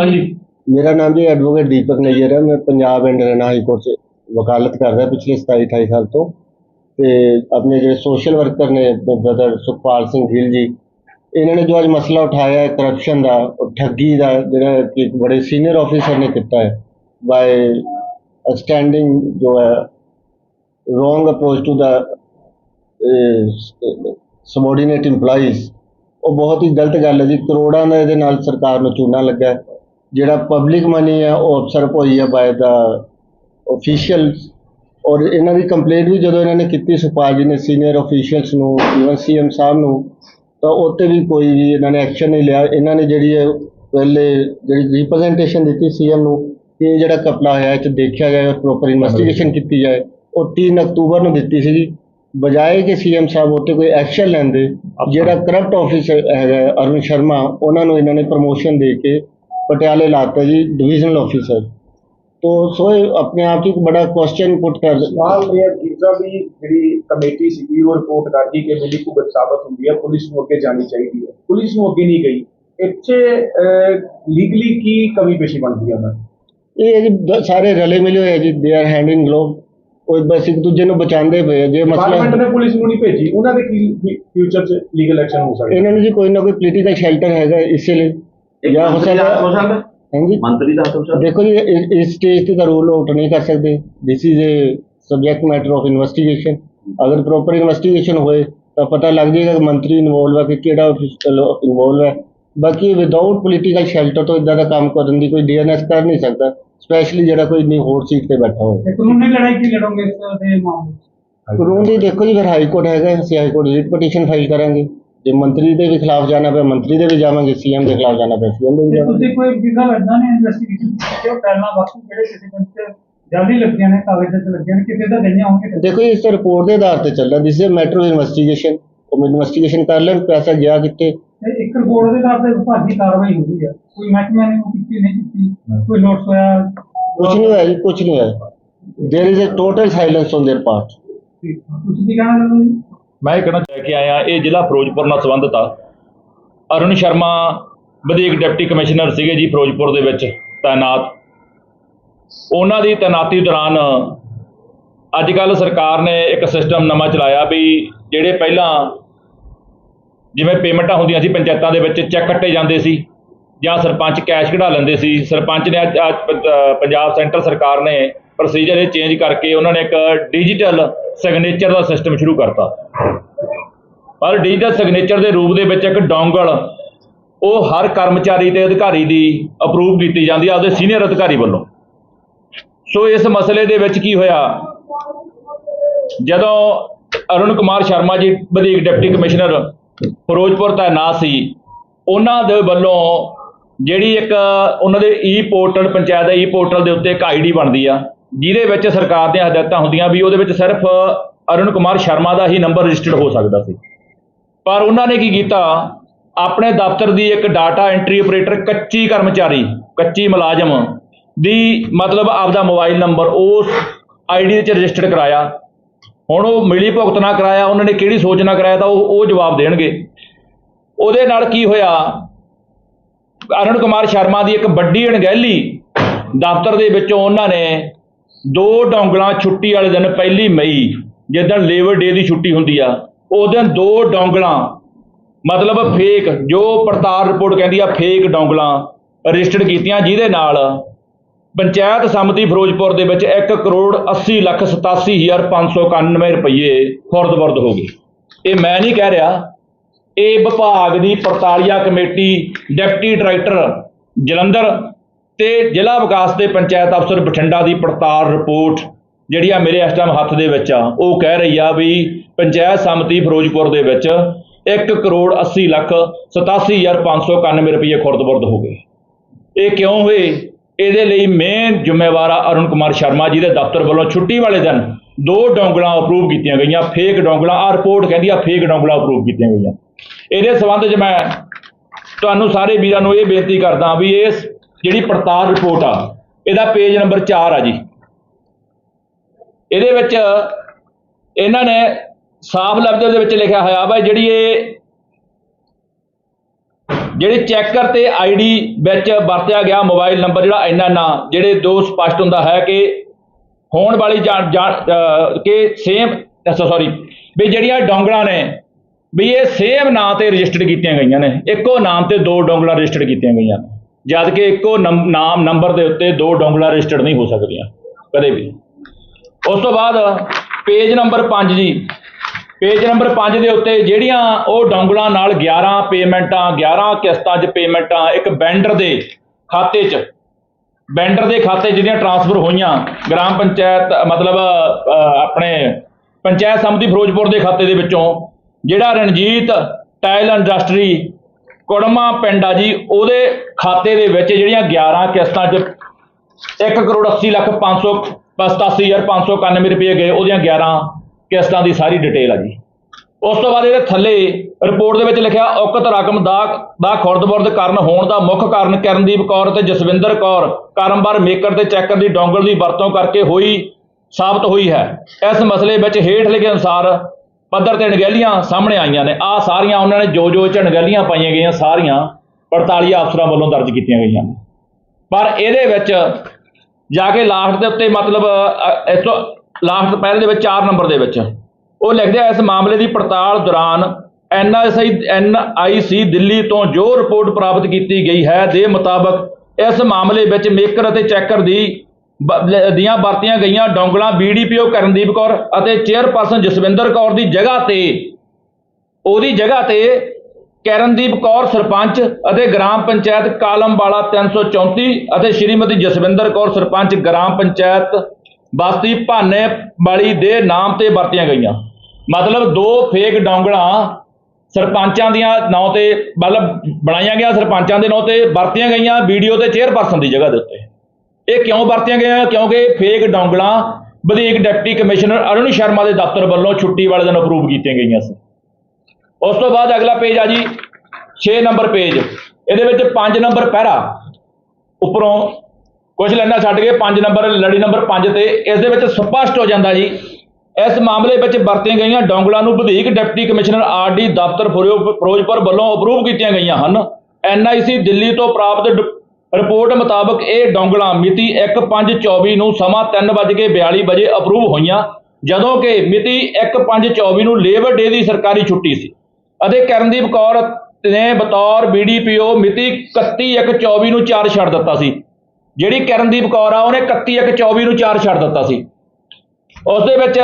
ਹਾਂਜੀ। ਮੇਰਾ ਨਾਮ ਜੀ ਐਡਵੋਕੇਟ ਦੀਪਕ ਨਈਅਰ ਹੈ। ਮੈਂ Punjab and Haryana high court 'ਚ ਵਕਾਲਤ ਕਰ ਰਿਹਾ ਪਿਛਲੇ 27 28 ਸਾਲ ਤੋਂ। ਤੇ ਆਪਣੇ ਜਿਹੜੇ ਸੋਸ਼ਲ ਵਰਕਰ ਨੇ ਬ੍ਰਦਰ ਸੁਖਪਾਲ ਸਿੰਘ ਗਿੱਲ ਜੀ, ਇਹਨਾਂ ਨੇ ਜੋ ਅੱਜ ਮਸਲਾ ਉਠਾਇਆ ਹੈ ਕਰਪਸ਼ਨ ਦਾ, ਉਹ ਠੱਗੀ ਦਾ, ਜਿਹੜਾ ਕਿ ਇੱਕ ਬੜੇ ਸੀਨੀਅਰ ਆਫੀਸਰ ਨੇ ਕੀਤਾ ਹੈ ਬਾय ਐਕਸਟੈਂਡਿੰਗ ਜੋ ਹੈ wrong approach to the subordinate EMPLOYEES, ਉਹ ਬਹੁਤ ਹੀ ਗਲਤ ਗੱਲ ਹੈ ਜੀ। ਕਰੋੜਾਂ ਦਾ ਇਹਦੇ ਨਾਲ ਸਰਕਾਰ ਨੂੰ ਚੂਨਾ ਲੱਗਾ ਜਿਹੜਾ ਪਬਲਿਕ ਮਨੀ ਹੈ ਉਹ ਅਬਸਰਵ ਹੋਈ ਹੈ ਬਾਏ ਦਾ ਅਫੀਸ਼ੀਅਲ ਔਰ ਇਹਨਾਂ ਦੀ ਕੰਪਲੇਂਟ ਵੀ ਜਦੋਂ ਇਹਨਾਂ ਨੇ ਕੀਤੀ ਸੁਪਾਲ ਜੀ ਨੇ ਸੀਨੀਅਰ ਅਫੀਸ਼ੀਅਲਸ ਨੂੰ ਈਵਨ ਸੀਐਮ ਸਾਹਿਬ ਨੂੰ ਤਾਂ ਉੱਤੇ ਵੀ ਕੋਈ ਵੀ ਇਹਨਾਂ ਨੇ ਐਕਸ਼ਨ ਨਹੀਂ ਲਿਆ। ਇਹਨਾਂ ਨੇ ਜਿਹੜੀ ਹੈ ਪਹਿਲੇ ਜਿਹੜੀ ਰਿਪਰੈਜ਼ੈਂਟੇਸ਼ਨ ਦਿੱਤੀ ਸੀਐਮ ਨੂੰ ਕਿ ਇਹ ਜਿਹੜਾ ਕਪੜਾ ਹੋਇਆ ਇਹ 'ਚ ਦੇਖਿਆ ਜਾਏ ਔਰ ਪ੍ਰੋਪਰ ਇਨਵੈਸਟੀਗੇਸ਼ਨ ਕੀਤੀ ਜਾਏ। ਉਹ 3 ਅਕਤੂਬਰ ਨੂੰ ਦਿੱਤੀ ਸੀਗੀ। ਬਜਾਏ ਕਿ ਸੀਐਮ ਸਾਹਿਬ ਉੱਤੇ ਕੋਈ ਐਕਸ਼ਨ ਲੈਂਦੇ ਜਿਹੜਾ ਕਰਪਟ ਆਫਿਸਰ ਹੈਗਾ ਅਰੁਣ ਸ਼ਰਮਾ ਉਹਨਾਂ ਨੂੰ ਇਹਨਾਂ ਨੇ ਪ੍ਰਮੋਸ਼ਨ ਦੇ ਕੇ ਪਟਿਆਲੇ ਲਾਤਾ ਜੀ ਡਿਵੀਜ਼ਨਲ ਆਫਿਸਰ ਤੋ ਸੋ ਇਹ ਆਪਣੇ ਆਪ ਇੱਕ ਬੜਾ ਕੁਐਸਚਨ ਪੁੱਟ ਕਰ ਸਵਾਲ ਇਹ ਹੈ ਜੀਜ਼ਾ ਵੀ ਜਿਹੜੀ ਕਮੇਟੀ ਸੀਗੀ ਉਹ ਰਿਪੋਰਟ ਕਰ ਗਈ ਕਿ ਮਿਲੀ ਭੁਗਤ ਸਾਬਤ ਹੁੰਦੀ ਹੈ ਪੁਲਿਸ ਨੂੰ ਅੱਗੇ ਜਾਣੀ ਚਾਹੀਦੀ ਹੈ। ਪੁਲਿਸ ਨੂੰ ਅੱਗੇ ਨਹੀਂ ਗਈ। ਇੱਥੇ ਲੀਗਲੀ ਕੀ ਕਮੀ ਪੇਸ਼ੀ ਬਣਦੀ ਹੈ ਉਹਨਾਂ? ਇਹ ਹੈ ਸਾਰੇ ਰਲੇ ਮਿਲੇ ਹੋਏ ਆ ਜੀ they are hand in glove ਉਹ ਬਸ ਇੱਕ ਦੂਜੇ ਨੂੰ ਬਚਾਉਂਦੇ ਪਏ ਜੇ ਡਿਪਾਰਟਮੈਂਟ ਮਸਲਾ ਨੇ ਪੁਲਿਸ ਨੂੰ ਨਹੀਂ ਭੇਜੀ। ਉਹਨਾਂ ਦੇ ਕੀ ਫਿਊਚਰ 'ਚ ਲੀਗਲ ਐਕਸ਼ਨ ਹੋ ਸਕਦਾ? ਇਹਨਾਂ ਨੂੰ ਜੀ ਕੋਈ ਨਾ ਕੋਈ ਪੋਲੀਟੀਕਲ ਸ਼ੈਲਟਰ ਹੈਗਾ ਇਸੇ ਲਈ। ਜਾਂ ਹੋ ਸਕਦਾ? ਹਾਂਜੀ। ਮੰਤਰੀ ਦਾ ਹੱਥ ਸਕਦਾ? ਦੇਖੋ ਜੀ ਇਸ- ਇਸ ਸਟੇਜ ਤੇ ਤਾਂ ਰੂਲ ਆਊਟ ਨਹੀਂ ਕਰ ਸਕਦੇ। This is a subject matter of investigation ਅਗਰ ਪ੍ਰੋਪਰ ਇਨਵੈਸਟੀਗੇਸ਼ਨ ਹੋਏ ਤਾਂ ਪਤਾ ਲੱਗ ਜਾਏਗਾ ਕਿ ਮੰਤਰੀ ਇਨਵੋਲਵ ਹੈ ਕਿ ਕਿਹੜਾ ਅਫੀਸ਼ੀਅਲ ਇਨਵੋਲਵ ਹੈ। ਬਾਕੀ ਵਿਦਆਊਟ ਪੋਲੀਟੀਕਲ ਸ਼ੈਲਟਰ ਤੋਂ ਇਦਾਂ ਦਾ ਕੰਮ ਕਰਨ ਦੀ ਕੋਈ ਡੀਐਨਐਸ ਕਰ ਨਹੀਂ ਸਕਦਾ ਸਪੈਸ਼ਲੀ ਜਿਹੜਾ ਕੋਈ ਨਹੀਂ ਹੋਰ ਸੀਟ ਤੇ ਬੈਠਾ ਹੋਵੇ। ਤੇ ਕਾਨੂੰਨੀ ਲੜਾਈ ਕੀ ਲੜੋਗੇ ਇਸ ਦੇ ਮਾਮਲੇ 'ਚ? ਕਾਨੂੰਨ ਦੀ ਦੇਖੋ ਜੀ ਫਿਰ ਹਾਈ ਕੋਰਟ ਹੈਗਾ ਅਸੀਂ high court writ petition file ਕਰਾਂਗੇ। ਜੇ ਮੰਤਰੀ ਦੇ ਵੀ ਖਿਲਾਫ ਜਾਣਾ ਪਿਆ ਮੰਤਰੀ ਦੇ ਵੀ ਜਾਵਾਂਗੇ ਸੀਐਮ ਦੇ ਖਿਲਾਫ ਜਾਣਾ ਪਿਆ ਸੀਐਮ ਦੇ ਵੀ ਜੇ ਜਾਵਾਂਗੇ ਤੁਸੀਂ ਕੋਈ ਵੀਜ਼ਾ ਲੱਗਦਾ ਨੇ ਇਨਵੈਸਟੀਗੇਸ਼ਨ ਕੀਤੀ ਉਹ ਪਹਿਲਾਂ ਬਾਕੀ ਜਿਹੜੇ ਕਿਸੇ ਬੰਦੇ ਜਾਲੀ ਲੱਗੀਆਂ ਨੇ ਕਾਗਜ਼ਾਂ 'ਚ ਲੱਗੀਆਂ ਨੇ ਕਿਸੇ ਦਾ ਗਈਆਂ ਹੋਣਗੇ ਦੇਖੋ ਜੀ ਇਸ ਤੇ ਰਿਪੋਰਟ ਦੇ ਆਧਾਰ ਤੇ ਚੱਲਦਾ this is matter of investigation ਉਹ ਇਨਵੈਸਟੀਗੇਸ਼ਨ ਕਰ ਲੈਣ ਪੈਸਾ ਗਿਆ ਕਿੱਥੇ ਤੇ ਇੱਕ ਰਿਪੋਰਟ ਦੇ ਆਧਾਰ ਤੇ ਵਿਭਾਗੀ ਕਾਰਵਾਈ ਹੁੰਦੀ ਹੈ ਕੋਈ ਮਹਿਕਮੇ ਨੇ ਉਹ ਕੀਤੀ ਨਹੀਂ ਕੀਤੀ ਕੋਈ ਨੋਟਿਸ ਹੋਇਆ ਕੁਝ ਨਹੀਂ ਹੋਇਆ ਜੀ ਕੁਝ ਨਹੀਂ ਹੋਇਆ there is a total silence on their part ਤੁਸੀਂ ਕੀ ਕਹਿਣਾ ਚਾਹੁੰਦੇ ਜੀ ਮੈਂ ਇਹ ਕਹਿਣਾ ਚਾਹ ਕੇ ਆਇਆ, ਇਹ ਜ਼ਿਲ੍ਹਾ ਫਿਰੋਜ਼ਪੁਰ ਨਾਲ ਸੰਬੰਧਿਤ ਆ। ਅਰੁਣ ਸ਼ਰਮਾ ਵਧੀਕ ਡਿਪਟੀ ਕਮਿਸ਼ਨਰ ਸੀਗੇ ਜੀ ਫਿਰੋਜ਼ਪੁਰ ਦੇ ਵਿੱਚ ਤਾਇਨਾਤ। ਉਹਨਾਂ ਦੀ ਤੈਨਾਤੀ ਦੌਰਾਨ ਅੱਜ ਕੱਲ ਸਰਕਾਰ ਨੇ ਇੱਕ ਸਿਸਟਮ ਨਵਾਂ ਚਲਾਇਆ ਵੀ ਜਿਹੜੇ ਪਹਿਲਾਂ ਜਿਵੇਂ ਪੇਮੈਂਟਾਂ ਹੁੰਦੀਆਂ ਸੀ ਪੰਚਾਇਤਾਂ ਦੇ ਵਿੱਚ, ਚੈੱਕ ਕੱਟੇ ਜਾਂਦੇ ਸੀ ਜਾਂ ਸਰਪੰਚ ਕੈਸ਼ ਕਢਾ ਲੈਂਦੇ ਸੀ। ਸਰਪੰਚ ਨੇ ਅੱਜ ਅੱਜ ਪੰਜਾਬ ਸੈਂਟਰ ਸਰਕਾਰ ਨੇ ਪ੍ਰੋਸੀਜਰ ਇਹ ਚੇਂਜ ਕਰਕੇ ਉਹਨਾਂ ਨੇ ਇੱਕ ਡਿਜੀਟਲ ਸਿਗਨੇਚਰ ਦਾ ਸਿਸਟਮ ਸ਼ੁਰੂ ਕਰਤਾ। ਪਰ ਡਿਜੀਟਲ ਸਿਗਨੇਚਰ ਦੇ ਰੂਪ ਦੇ ਵਿੱਚ ਇੱਕ ਡੋਂਗਲ ਉਹ ਹਰ ਕਰਮਚਾਰੀ ਤੇ ਅਧਿਕਾਰੀ ਦੀ ਅਪਰੂਵ ਕੀਤੀ ਜਾਂਦੀ ਆ ਉਹਦੇ ਸੀਨੀਅਰ ਅਧਿਕਾਰੀ ਵੱਲੋਂ। ਸੋ ਇਸ ਮਸਲੇ ਦੇ ਵਿੱਚ ਕੀ ਹੋਇਆ? ਜਦੋਂ ਅਰੁਣ ਕੁਮਾਰ ਸ਼ਰਮਾ ਜੀ, ਵਧੀਕ ਡਿਪਟੀ ਕਮਿਸ਼ਨਰ ਫਿਰੋਜ਼ਪੁਰ ਤਾਇਨਾਤ ਸੀ, ਉਹਨਾਂ ਦੇ ਵੱਲੋਂ ਜਿਹੜੀ ਇੱਕ, ਉਹਨਾਂ ਦੇ ਈ ਪੋਰਟਲ ਪੰਚਾਇਤ ਦਾ ਈ ਪੋਰਟਲ ਦੇ ਉੱਤੇ ਇੱਕ ਆਈਡੀ ਬਣਦੀ ਆ। ਜਿਹਦੇ ਵਿੱਚ ਸਰਕਾਰ ਦੀਆਂ ਹਦਾਇਤਾਂ ਹੁੰਦੀਆਂ ਵੀ ਉਹਦੇ ਵਿੱਚ ਸਿਰਫ ਅਰੁਣ ਕੁਮਾਰ ਸ਼ਰਮਾ ਦਾ ਹੀ ਨੰਬਰ ਰਜਿਸਟਰਡ ਹੋ ਸਕਦਾ ਸੀ। ਪਰ ਉਹਨਾਂ ਨੇ ਕੀ ਕੀਤਾ? ਆਪਣੇ ਦਫ਼ਤਰ ਦੀ ਇੱਕ ਡਾਟਾ ਐਂਟਰੀ ਆਪਰੇਟਰ ਕੱਚੀ ਕਰਮਚਾਰੀ, ਕੱਚੀ ਮੁਲਾਜ਼ਮ ਦੀ ਮਤਲਬ ਆਪਦਾ ਮੋਬਾਈਲ ਨੰਬਰ ਉਸ ਆਈਡੀ ਵਿੱਚ ਰਜਿਸਟਰਡ ਕਰਾਇਆ। ਹੁਣ ਉਹ ਮਿਲੀ ਭੁਗਤ ਨਾ ਕਰਾਇਆ, ਉਹਨਾਂ ਨੇ ਕਿਹੜੀ ਸੋਚ ਨਾ ਕਰਾਇਆ ਤਾਂ ਉਹ ਉਹ ਜਵਾਬ ਦੇਣਗੇ। ਉਹਦੇ ਨਾਲ ਕੀ ਹੋਇਆ? ਅਰੁਣ ਕੁਮਾਰ ਸ਼ਰਮਾ ਦੀ ਇੱਕ ਵੱਡੀ ਅਣਗਹਿਲੀ ਦਫ਼ਤਰ ਦੇ ਵਿੱਚੋਂ ਉਹਨਾਂ ਨੇ ਦੋ ਡੌਂਗਲਾਂ ਛੁੱਟੀ ਵਾਲੇ ਦਿਨ ਪਹਿਲੀ ਮਈ ਜਿੱਦਣ ਲੇਬਰ ਡੇ ਦੀ ਛੁੱਟੀ ਹੁੰਦੀ ਆ, ਉਸ ਦਿਨ ਦੋ ਡੌਂਗਲਾਂ, ਮਤਲਬ ਫੇਕ, ਜੋ ਪੜਤਾਲ ਰਿਪੋਰਟ ਕਹਿੰਦੀ ਆ, ਫੇਕ ਡੌਂਗਲਾਂ ਰਜਿਸਟਰਡ ਕੀਤੀਆਂ ਜਿਹਦੇ ਨਾਲ ਪੰਚਾਇਤ ਸਮਿਤੀ ਫਿਰੋਜ਼ਪੁਰ ਦੇ ਵਿੱਚ 1 ਕਰੋੜ 80 ਲੱਖ 87591 ਰੁਪਏ ਖੁਰਦ-ਬੁਰਦ ਹੋ ਗਏ। ਇਹ ਮੈਂ ਨਹੀਂ ਕਹਿ ਰਿਹਾ, ਇਹ ਵਿਭਾਗ ਦੀ ਪੜਤਾਲੀਆ ਕਮੇਟੀ, ਡਿਪਟੀ ਡਾਇਰੈਕਟਰ ਜਲੰਧਰ ਤੇ ਜ਼ਿਲ੍ਹਾ ਵਿਕਾਸ ਤੇ ਪੰਚਾਇਤ ਅਫਸਰ ਬਠਿੰਡਾ ਦੀ ਪੜਤਾਲ ਰਿਪੋਰਟ ਜਿਹੜੀ ਆ ਮੇਰੇ ਇਸ ਟਾਈਮ ਹੱਥ ਦੇ ਵਿੱਚ ਆ, ਉਹ ਕਹਿ ਰਹੀ ਆ ਵੀ ਪੰਚਾਇਤ ਸਮਿਤੀ ਫਿਰੋਜ਼ਪੁਰ ਦੇ ਵਿੱਚ 1 ਕਰੋੜ 80 ਲੱਖ 87591 ਰੁਪਏ ਖੁਰਦ-ਬੁਰਦ ਹੋ ਗਏ। ਇਹ ਕਿਉਂ ਹੋਏ? ਇਹਦੇ ਲਈ ਮੇਨ ਜ਼ਿੰਮੇਵਾਰ ਆ ਅਰੁਣ ਕੁਮਾਰ ਸ਼ਰਮਾ ਜੀ ਦੇ ਦਫ਼ਤਰ ਵੱਲੋਂ ਛੁੱਟੀ ਵਾਲੇ ਦਿਨ ਦੋ ਡੋਂਗਲਾਂ ਅਪਰੂਵ ਕੀਤੀਆਂ ਗਈਆਂ ਫੇਕ ਡੋਂਗਲਾਂ ਆ ਰਿਪੋਰਟ ਕਹਿੰਦੀ ਆ ਫੇਕ ਡੋਂਗਲਾਂ ਅਪਰੂਵ ਕੀਤੀਆਂ ਗਈਆਂ। ਇਹਦੇ ਸੰਬੰਧ 'ਚ ਮੈਂ ਤੁਹਾਨੂੰ ਸਾਰੇ ਵੀਰਾਂ ਨੂੰ ਇਹ ਬੇਨਤੀ ਕਰਦਾ ਵੀ ਇਸ ਜਿਹੜੀ ਪੜਤਾਲ ਰਿਪੋਰਟ ਆ, ਇਹਦਾ ਪੇਜ ਨੰਬਰ 4 ਆ ਜੀ। ਇਹਦੇ ਵਿੱਚ ਇਹਨਾਂ ਨੇ ਸਾਫ਼ ਲਫ਼ਜ਼ਾਂ ਦੇ ਵਿੱਚ ਲਿਖਿਆ ਹੋਇਆ ਵਾ, ਜਿਹੜੀ ਇਹ ਜਿਹੜੇ ਚੈਕਰ ਤੇ ਆਈਡੀ ਵਿੱਚ ਵਰਤਿਆ ਗਿਆ ਮੋਬਾਈਲ ਨੰਬਰ ਜਿਹੜਾ ਇੰਨਾ ਨਾ ਜਿਹੜੇ ਦੋ ਸਪਸ਼ਟ ਹੁੰਦਾ ਹੈ ਕਿ ਹੋਣ ਵਾਲੀ ਜਾਣ ਜਾਣ- ਕਿ ਸੇਮ ਸੌਰੀ ਵੀ ਜਿਹੜੀਆਂ ਡੋਂਗਲਾਂ ਨੇ, ਵੀ ਇਹ ਸੇਮ ਨਾਂ ਤੇ ਰਜਿਸਟਰਡ ਕੀਤੀਆਂ ਗਈਆਂ ਨੇ, ਇੱਕੋ ਨਾਮ ਤੇ ਦੋ ਡੋਂਗਲਾਂ ਰਜਿਸਟਰਡ ਕੀਤੀਆਂ ਗਈਆਂ। ਨੇ ਜਦ ਕਿ ਇੱਕੋ ਨੰਬ- ਨਾਮ, ਨੰਬਰ ਦੇ ਉੱਤੇ ਦੋ ਡੋਂਗਲਾਂ ਰਜਿਸਟਰਡ ਨਹੀਂ ਹੋ ਸਕਦੀਆਂ, ਕਦੇ ਵੀ। ਉਸ ਤੋਂ ਬਾਅਦ ਪੇਜ ਨੰਬਰ 5 ਜੀ। ਪੇਜ ਨੰਬਰ 5 ਦੇ ਉੱਤੇ ਜਿਹੜੀਆਂ ਉਹ ਡੋਂਗਲਾਂ ਨਾਲ 11 ਪੇਮੈਂਟਾਂ 11 ਕਿਸ਼ਤਾਂ 'ਚ ਪੇਮੈਂਟਾਂ ਇੱਕ ਬੈਂਡਰ ਦੇ ਖਾਤੇ 'ਚ, ਬੈਂਡਰ ਦੇ ਖਾਤੇ ਜਿਹੜੀਆਂ ਟਰਾਂਸਫਰ ਹੋਈਆਂ, ਗ੍ਰਾਮ ਪੰਚਾਇਤ, ਮਤਲਬ ਆਪਣੇ ਪੰਚਾਇਤ ਸਮਿਤੀ ਫਿਰੋਜ਼ਪੁਰ ਦੇ ਖਾਤੇ ਦੇ ਵਿੱਚੋਂ, ਜਿਹੜਾ ਰਣਜੀਤ ਟਾਇਲ ਇੰਡਸਟਰੀ ਕੁੜਮਾ ਪਿੰਡ ਆ ਜੀ, ਉਹਦੇ ਖਾਤੇ ਦੇ ਵਿੱਚ ਜਿਹੜੀਆਂ 11 ਕਿਸ਼ਤਾਂ 'ਚ 1 ਕਰੋੜ 80 ਲੱਖ 500 87591 ਰੁਪਏ ਗਏ, ਉਹਦੀਆਂ 11 ਕਿਸ਼ਤਾਂ ਦੀ ਸਾਰੀ ਡਿਟੇਲ ਆ ਜੀ। ਉਸ ਤੋਂ ਬਾਅਦ ਇਹਦੇ ਥੱਲੇ ਰਿਪੋਰਟ ਦੇ ਵਿੱਚ ਲਿਖਿਆ, ਔਕਤ ਰਕਮ ਦਾ ਦਾ ਖੁਰਦਬੁਰਦ ਕਾਰਨ ਹੋਣ ਦਾ ਮੁੱਖ ਕਾਰਨ ਕਰਨਦੀਪ ਕੌਰ ਤੇ ਜਸਵਿੰਦਰ ਕੌਰ, ਕਾਰੰਬਾਰ ਮੇਕਰ ਤੇ ਚੈਕਰ ਦੀ ਡੋਂਗਲ ਦੀ ਵਰਤੋਂ ਕਰਕੇ ਹੋਈ, ਸਾਬਤ ਹੋਈ ਹੈ। ਇਸ ਮਸਲੇ ਵਿੱਚ ਹੇਠ ਲਿਖੇ ਅਨੁਸਾਰ ਪੱਧਰ ਤੇ ਅਣਗਹਿਲੀਆਂ ਸਾਹਮਣੇ ਆਈਆਂ ਨੇ। ਆ ਸਾਰੀਆਂ ਉਹਨਾਂ ਨੇ ਜੋ ਜੋ ਇਹ 'ਚ ਅਣਗਹਿਲੀਆਂ ਪਾਈਆਂ ਗਈਆਂ ਸਾਰੀਆਂ 48 ਅਫਸਰਾਂ ਵੱਲੋਂ ਦਰਜ ਕੀਤੀਆਂ ਗਈਆਂ ਨੇ। ਪਰ ਇਹਦੇ ਵਿੱਚ ਜਾ ਕੇ ਲਾਸਟ ਦੇ ਉੱਤੇ ਮਤਲਬ ਅ, ਲਾਸਟ ਪਹਿਲੇ ਦੇ ਵਿੱਚ 4 ਨੰਬਰ ਦੇ ਵਿੱਚ ਉਹ ਲਿਖਦੇ ਆ ਇਸ ਮਾਮਲੇ ਦੀ ਪੜਤਾਲ ਦੌਰਾਨ ਐਨਆਈਸੀ ਐਨਆਈਸੀ ਦਿੱਲੀ ਤੋਂ ਜੋ ਰਿਪੋਰਟ ਪ੍ਰਾਪਤ ਕੀਤੀ ਗਈ ਹੈ ਦੇ ਮੁਤਾਬਕ ਇਸ ਮਾਮਲੇ ਵਿੱਚ ਮੇਕਰ ਅਤੇ ਚੈਕਰ ਦੀ ਦੀਆਂ ਵਰਤੀਆਂ ਗਈਆਂ ਡੋਂਗਲਾਂ ਬੀਡੀਪੀਓ ਕਰਨਦੀਪ ਕੌਰ ਅਤੇ ਚੇਅਰਪਰਸਨ ਜਸਵਿੰਦਰ ਕੌਰ ਦੀ ਜਗ੍ਹਾ ਤੇ, ਉਹਦੀ ਜਗ੍ਹਾ ਤੇ ਕਰਨਦੀਪ ਕੌਰ ਸਰਪੰਚ ਅਤੇ ਗ੍ਰਾਮ ਪੰਚਾਇਤ ਕਾਲਮਵਾਲਾ 334 ਅਤੇ ਸ਼੍ਰੀਮਤੀ ਜਸਵਿੰਦਰ ਕੌਰ ਸਰਪੰਚ ਗ੍ਰਾਮ ਪੰਚਾਇਤ ਬਸਤੀ ਭਾਨੇ ਵਾਲੀ ਦੇ ਨਾਮ ਤੇ ਵਰਤੀਆਂ ਗਈਆਂ। ਮਤਲਬ ਦੋ ਫੇਕ ਡੌਂਗਲਾਂ ਸਰਪੰਚਾਂ ਦੀਆਂ ਨਾਂ ਤੇ, ਮਤਲਬ ਬਣਾਈਆਂ ਗਿਆ ਸਰਪੰਚਾਂ ਦੇ ਨਾਂ ਤੇ ਵਰਤੀਆਂ ਗਈਆਂ ਵੀਡੀਓ ਤੇ ਚੇਅਰਪਰਸਨ ਦੀ ਜਗ੍ਹਾ ਦੇ ਉੱਤੇ। ਇਹ ਕਿਉਂ ਵਰਤੀਆਂ ਗਈਆਂ? ਕਿਉਂਕਿ ਫੇਕ ਡੌਂਗਲਾਂ, ਵਧੀਕ ਡਿਪਟੀ ਕਮਿਸ਼ਨਰ ਅਰੁਣ ਸ਼ਰਮਾ ਦੇ ਦਫ਼ਤਰ ਵੱਲੋਂ ਛੁੱਟੀ ਵਾਲੇ ਦਿਨ ਅਪਰੂਵ ਕੀਤੀਆਂ ਗਈਆਂ ਸੀ। ਉਸ ਤੋਂ ਬਾਅਦ ਅਗਲਾ ਪੇਜ ਆ ਜੀ 6 ਨੰਬਰ ਪੇਜ ਇਹਦੇ ਵਿੱਚ 5 ਨੰਬਰ ਪਹਿਰਾ। ਉੱਪਰੋਂ ਕੁਝ ਲਾਈਨਾਂ ਛੱਡ ਕੇ 5 ਨੰਬਰ ਲੜੀ ਨੰਬਰ 5 ਤੇ ਇਸ ਦੇ ਵਿੱਚ ਸਪਸ਼ਟ ਹੋ ਜਾਂਦਾ ਜੀ, ਇਸ ਮਾਮਲੇ ਵਿੱਚ ਵਰਤੀਆਂ ਗਈਆਂ ਡੋਂਗਲਾਂ ਨੂੰ ਵਧੇਕ ਡਿਪਟੀ ਕਮਿਸ਼ਨਰ ਆਰਡੀ ਦਫ਼ਤਰ ਫਿਰੋ- ਫਿਰੋਜ਼ਪੁਰ ਵੱਲੋਂ ਅਪਰੂਵ ਕੀਤੀਆਂ ਗਈਆਂ ਹਨ। ਐਨਆਈਸੀ ਦਿੱਲੀ ਤੋਂ ਪ੍ਰਾਪਤ ਡ- ਰਿਪੋਰਟ ਮੁਤਾਬਕ ਇਹ ਡੋਂਗਲਾਂ ਮਿਤੀ 1/5/24 ਨੂੰ ਸਮਾਂ 3:42 ਵਜੇ ਅਪਰੂਵ ਹੋਈਆਂ, ਜਦੋਂ ਕਿ ਮਿਤੀ 1/5/24 ਨੂੰ ਲੇਬਰ ਡੇ ਦੀ ਸਰਕਾਰੀ ਛੁੱਟੀ ਸੀ। ਅਤੇ ਕਰਨਦੀਪ ਕੌਰ ਨੇ ਬਤੌਰ ਬੀਡੀਪੀਓ ਮਿਤੀ 31/1/24 ਨੂੰ ਚਾਰਜ ਛੱਡ ਦਿੱਤਾ ਸੀ। ਜਿਹੜੀ ਕਰਨਦੀਪ ਕੌਰ ਆ, ਉਹਨੇ 31/1/24 ਨੂੰ ਚਾਰਜ ਛੱਡ ਦਿੱਤਾ ਸੀ। ਉਸ ਦੇ ਵਿੱਚ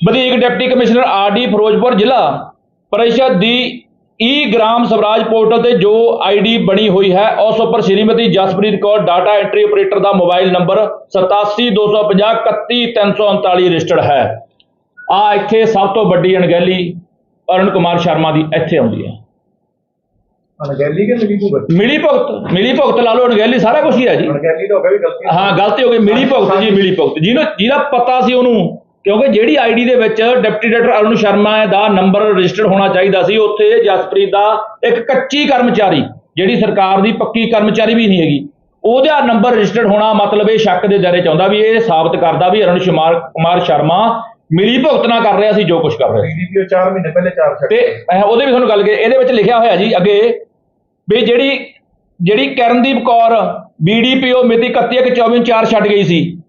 ਵਧੀਕ ਡਿਪਟੀ ਕਮਿਸ਼ਨਰ ਆਰਡੀ ਫਿਰੋਜ਼ਪੁਰ ਜ਼ਿਲ੍ਹਾ ਪਰਿਸ਼ਦ ਦੀ ਈ ਗ੍ਰਾਮ ਸਵਰਾਜ ਪੋਰਟਲ ਤੇ ਜੋ ਆਈਡੀ ਬਣੀ ਹੋਈ ਹੈ ਉਸ ਉੱਪਰ Shrimati Jaspreet Kaur data entry operator ਦਾ ਮੋਬਾਈਲ ਨੰਬਰ 8725031339 ਰਜਿਸਟਰਡ ਹੈ। ਆ ਇੱਥੇ ਸਭ ਤੋਂ ਵੱਡੀ ਅਣਗਹਿਲੀ ਅਰੁਣ ਕੁਮਾਰ ਸ਼ਰਮਾ ਦੀ ਇੱਥੇ ਆਉਂਦੀ ਹੈ। ਅਣਗਹਿਲੀ ਕਿ ਮਿਲੀ ਭੁਗਤ? ਮਿਲੀ ਭੁਗਤ ਮਿਲੀ ਭੁਗਤ ਲਾ ਲਓ ਅਣਗਹਿਲੀ ਸਾਰਾ ਕੁਝ ਹੀ ਹੈ ਜੀ। ਅਣਗਹਿਲੀ ਤਾਂ ਹੋ ਗਈ ਗਲਤੀ ਹਾਂ ਗਲਤੀ ਹੋ ਗਈ ਮਿਲੀ ਭੁਗਤ ਜੀ ਮਿਲੀ ਭੁਗਤ। ਜਿਹਨੂੰ ਜਿਹਦਾ ਪਤਾ ਸੀ ਉਹਨੂੰ ਕਿਉਂਕਿ ਜਿਹੜੀ ਆਈਡੀ ਦੇ ਵਿੱਚ ਡਿਪਟੀ ਡਾਇਰੈਕਟਰ ਅਰੁਣ ਸ਼ਰਮਾ ਦਾ ਨੰਬਰ ਰਜਿਸਟਰਡ ਹੋਣਾ ਚਾਹੀਦਾ ਸੀ ਉੱਥੇ ਜਸਪ੍ਰੀਤ ਦਾ ਇੱਕ ਕੱਚੀ ਕਰਮਚਾਰੀ ਜਿਹੜੀ ਸਰਕਾਰ ਦੀ ਪੱਕੀ ਕਰਮਚਾਰੀ ਵੀ ਨਹੀਂ ਹੈਗੀ ਉਹਦਾ ਨੰਬਰ ਰਜਿਸਟਰਡ ਹੋਣਾ ਮਤਲਬ ਇਹ ਸ਼ੱਕ ਦੇ ਦਾਇਰੇ ਚ ਆਉਂਦਾ ਵੀ ਇਹ ਸਾਬਤ ਕਰਦਾ ਵੀ ਅਰੁਣ ਸ਼ਮਾਰ ਕੁਮਾਰ ਸ਼ਰਮਾ ਮਿਲੀ ਭੁਗਤ ਨਾਲ ਕਰ ਰਿਹਾ ਸੀ ਜੋ ਕੁਝ ਕਰ ਰਿਹਾ ਸੀ। ਬੀਡੀਪੀਓ 4 ਮਹੀਨੇ ਪਹਿਲੇ ਚਾਰ ਛੱਡ ਤੇ ਉਹਦੇ ਵੀ ਤੁਹਾਨੂੰ ਗੱਲ ਕਿ ਇਹਦੇ ਵਿੱਚ ਲਿਖਿਆ ਹੋਇਆ ਜੀ ਅੱਗੇ ਵੀ ਜਿਹੜੀ ਜਿਹੜੀ ਕਰਨਦੀਪ ਕੌਰ ਬੀਡੀਪੀਓ ਮਿਤੀ 31/24 ਨੂੰ ਚਾਰ ਛੱਡ ਗਈ ਸੀ।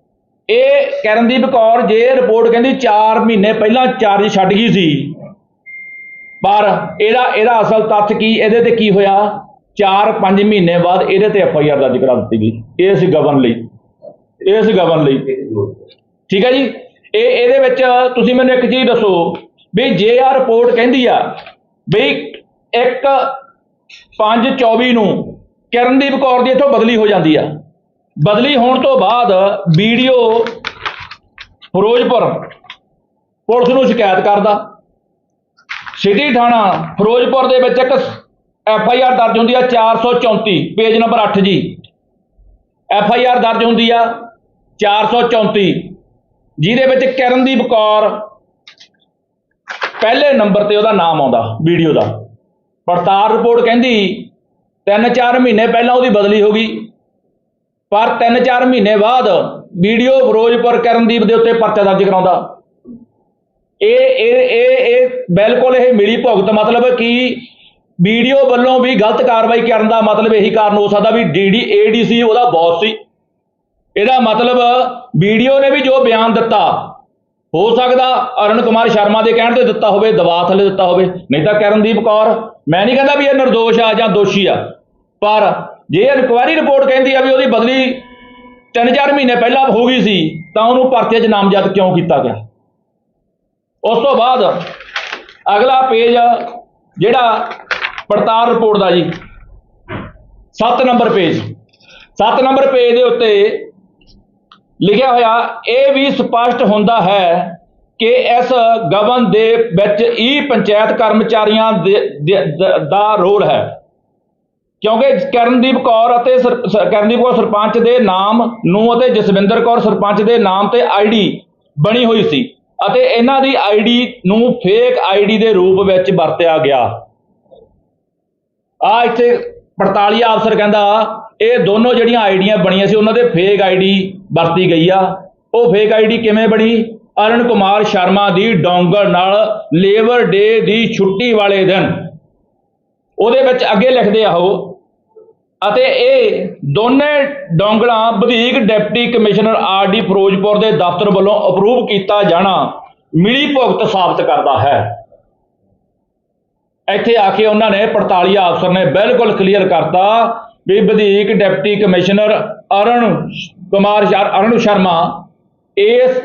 ਇਹ ਕਰਨਦੀਪ ਕੌਰ ਜੇ ਰਿਪੋਰਟ ਕਹਿੰਦੀ 4 ਮਹੀਨੇ ਪਹਿਲਾਂ ਚਾਰਜ ਛੱਡ ਗਈ ਸੀ। ਪਰ ਇਹਦਾ ਇਹਦਾ ਅਸਲ ਤੱਥ ਕੀ, ਇਹਦੇ ਤੇ ਕੀ ਹੋਇਆ? 4-5 ਮਹੀਨੇ ਬਾਅਦ ਇਹਦੇ ਤੇ ਐਫ ਆਈ ਆਰ ਦਰਜ ਕਰਾ ਦਿੱਤੀ ਗਈ। ਇਸ ਸੀ ਗਵਰਨ ਲਈ। ਇਸ ਸੀ ਗਵਰਨ ਲਈ। ਠੀਕ ਹੈ ਜੀ? ਇਹ, ਇਹਦੇ ਵਿੱਚ ਤੁਸੀਂ ਮੈਨੂੰ ਇੱਕ ਚੀਜ਼ ਦੱਸੋ ਵੀ ਜੇ ਆ ਰਿਪੋਰਟ ਕਹਿੰਦੀ ਆ ਵੀ ਇੱਕ 5/24 ਨੂੰ ਕਰਨਦੀਪ ਕੌਰ ਦੀ ਇੱਥੋਂ ਬਦਲੀ ਹੋ ਜਾਂਦੀ ਆ। ਬਦਲੀ ਹੋਣ ਤੋਂ ਬਾਅਦ ਵੀਡੀਓ ਫਿਰੋਜ਼ਪੁਰ ਪੁਲਿਸ ਨੂੰ ਸ਼ਿਕਾਇਤ ਕਰਦਾ। ਸਿਟੀ ਥਾਣਾ ਫਿਰੋਜ਼ਪੁਰ ਦੇ ਵਿੱਚ ਇੱਕ ਐਫ ਆਈ ਆਰ ਦਰਜ ਹੁੰਦੀ ਆ 434 ਪੇਜ ਨੰਬਰ 8 ਜੀ। ਐਫ ਆਈ ਆਰ ਦਰਜ ਹੁੰਦੀ ਆ 434 ਜਿਹਦੇ ਵਿੱਚ ਕਿਰਨਦੀਪ ਕੌਰ ਪਹਿਲੇ ਨੰਬਰ ਤੇ ਉਹਦਾ ਨਾਮ ਆਉਂਦਾ, ਵੀਡੀਓ ਦਾ। ਪੜਤਾਲ ਰਿਪੋਰਟ ਕਹਿੰਦੀ 3-4 ਮਹੀਨੇ ਪਹਿਲਾਂ ਉਹਦੀ ਬਦਲੀ ਹੋ ਗਈ। ਪਰ 3-4 ਮਹੀਨੇ ਬਾਅਦ ਵੀਡੀਓ ਫਿਰੋਜ਼ਪੁਰ ਕਰਨਦੀਪ ਦੇ ਉੱਤੇ ਪਰਚਾ ਦਰਜ ਕਰਾਉਂਦਾ। ਇਹ ਇਹ ਇਹ ਇਹ ਬਿਲਕੁਲ ਇਹ ਮਿਲੀ ਭੁਗਤ ਮਤਲਬ ਕਿ ਵੀਡੀਓ ਵੱਲੋਂ ਵੀ ਗਲਤ ਕਾਰਵਾਈ ਕਰਨ ਦਾ ਮਤਲਬ ਇਹੀ ਕਾਰਨ ਹੋ ਸਕਦਾ ਵੀ ਡੀਡੀ ਏਡੀਸੀ ਉਹਦਾ ਬੌਸ ਸੀ। ਇਹਦਾ ਮਤਲਬ ਵੀਡੀਓ ਨੇ ਵੀ ਜੋ ਬਿਆਨ ਦਿੱਤਾ, ਹੋ ਸਕਦਾ ਅਰੁਣ ਕੁਮਾਰ ਸ਼ਰਮਾ ਦੇ ਕਹਿਣ ਤੇ ਦਿੱਤਾ ਹੋਵੇ ਦਬਾਅ ਥੱਲੇ ਦਿੱਤਾ ਹੋਵੇ। ਨਹੀਂ ਤਾਂ ਕਰਨਦੀਪ ਕੌਰ, ਮੈਂ ਨਹੀਂ ਕਹਿੰਦਾ ਵੀ ਇਹ ਨਿਰਦੋਸ਼ ਆ ਜਾਂ ਦੋਸ਼ੀ ਆ, ਪਰ ਜੇ ਇਨਕੁਆਇਰੀ ਰਿਪੋਰਟ ਕਹਿੰਦੀ ਆ ਵੀ ਉਹਦੀ ਬਦਲੀ 3-4 ਮਹੀਨੇ ਪਹਿਲਾਂ ਹੋ ਗਈ ਸੀ, ਤਾਂ ਉਹਨੂੰ ਭਰਤੀ 'ਚ ਨਾਮਜ਼ਦ ਕਿਉਂ ਕੀਤਾ ਗਿਆ? ਉਸ ਤੋਂ ਬਾਅਦ ਅਗਲਾ ਪੇਜ ਜਿਹੜਾ ਪੜਤਾਲ ਰਿਪੋਰਟ ਦਾ ਜੀ 7 ਨੰਬਰ ਪੇਜ। 7 ਨੰਬਰ ਪੇਜ ਦੇ ਉੱਤੇ ਲਿਖਿਆ ਹੋਇਆ, ਇਹ ਵੀ ਸਪਸ਼ਟ ਹੁੰਦਾ ਹੈ ਕਿ ਇਸ ਗਵਨ ਦੇ ਵਿੱਚ ਈ ਪੰਚਾਇਤ ਕਰਮਚਾਰੀਆਂ ਦੇ- ਦਾ ਰੋਲ ਹੈ। ਕਿਉਂਕਿ ਕਰਨਦੀਪ ਕੌਰ ਅਤੇ ਸਰ- ਕਰਨਦੀਪ ਕੌਰ ਸਰਪੰਚ ਦੇ ਨਾਮ ਨੂੰ ਅਤੇ ਜਸਵਿੰਦਰ ਕੌਰ ਸਰਪੰਚ ਦੇ ਨਾਮ ਤੇ ਆਈਡੀ ਬਣੀ ਹੋਈ ਸੀ ਅਤੇ ਇਹਨਾਂ ਦੀ ਆਈਡੀ ਨੂੰ ਫੇਕ ਆਈਡੀ ਦੇ ਰੂਪ ਵਿੱਚ ਵਰਤਿਆ ਗਿਆ। ਆ ਇੱਥੇ 48 ਅਫਸਰ ਕਹਿੰਦਾ, ਇਹ ਦੋਨੋਂ ਜਿਹੜੀਆਂ ਆਈਡੀਆਂ ਬਣੀਆਂ ਸੀ, ਉਹਨਾਂ ਦੇ ਫੇਕ ਆਈਡੀ ਵਰਤੀ ਗਈ ਆ। ਉਹ ਫੇਕ ਆਈਡੀ ਕਿਵੇਂ ਬਣੀ? ਅਰੁਣ ਕੁਮਾਰ ਸ਼ਰਮਾ ਦੀ ਡੋਂਗਰ ਨਾਲ ਲੇਬਰ ਡੇ ਦੀ ਛੁੱਟੀ ਵਾਲੇ ਦਿਨ। ਉਹਦੇ ਵਿੱਚ ਅੱਗੇ ਲਿਖਦੇ ਆ ਉਹ ਅਤੇ ਇਹ ਦੋਨੇ ਡੋਂਗਲਾਂ ਵਧੀਕ ਡਿਪਟੀ ਕਮਿਸ਼ਨਰ ਆਰਡੀ ਫਿਰੋਜ਼ਪੁਰ ਦੇ ਦਫ਼ਤਰ ਵੱਲੋਂ ਅਪਰੂਵ ਕੀਤਾ ਜਾਣਾ ਮਿਲੀ ਭੁਗਤ ਸਾਬਤ ਕਰਦਾ ਹੈ। ਇੱਥੇ ਆ ਕੇ ਉਹਨਾਂ ਨੇ 48 ਅਫਸਰ ਨੇ ਬਿਲਕੁਲ ਕਲੀਅਰ ਕਰਤਾ ਵੀ ਵਧੀਕ ਡਿਪਟੀ ਕਮਿਸ਼ਨਰ ਅਰੁਣ ਕੁਮਾਰ ਸ਼ਰ- ਅਰੁਣ ਸ਼ਰਮਾ ਇਸ